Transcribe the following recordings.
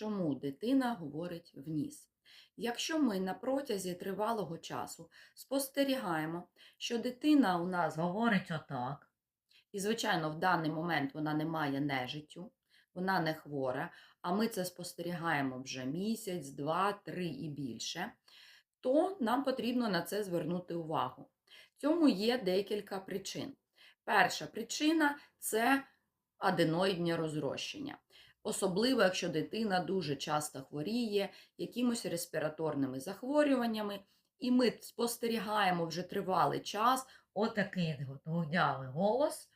чому дитина говорить в ніс. Якщо ми на протязі тривалого часу спостерігаємо, що дитина у нас говорить отак, і, звичайно, в даний момент вона не має нежиттю, вона не хвора, а ми це спостерігаємо вже місяць, два, три і більше, то нам потрібно на це звернути увагу. Цьому є декілька причин. Перша причина це аденоїдні розрощення. Особливо, якщо дитина дуже часто хворіє якимось респіраторними захворюваннями, і ми спостерігаємо вже тривалий час отакий гудявий голос,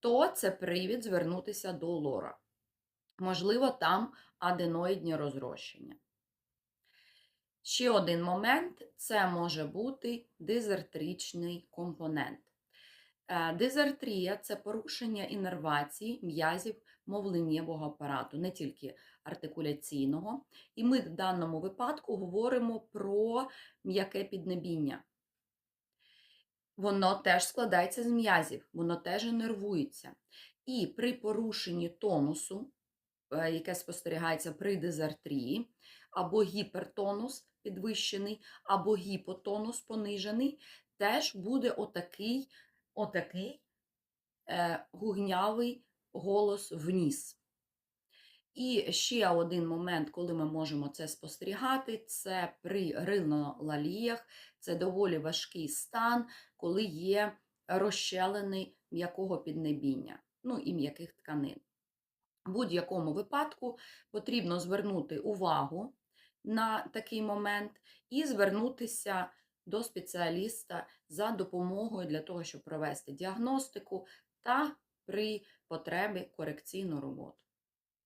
то це привід звернутися до лора. Можливо, там аденоїдні розрощення. Ще один момент це може бути дизартричний компонент. Е, Дизартрія це порушення іннервації м'язів мовленнєвого апарату, не тільки артикуляційного. І ми в даному випадку говоримо про м'яке піднебіння. Воно теж складається з м'язів, воно теж іннервується. І при порушенні тонусу, е, яке спостерігається при дизартрії, або гіпертонус підвищений, або гіпотонус понижений, теж буде отакий, отакий е, гугнявий голос вніс. І ще один момент, коли ми можемо це спостерігати, це при ринолаліях. Це доволі важкий стан, коли є розщелини м'якого піднебіння, ну і м'яких тканин. В будь-якому випадку потрібно звернути увагу на такий момент і звернутися до спеціаліста за допомогою для того, щоб провести діагностику та при потребі корекційну роботу.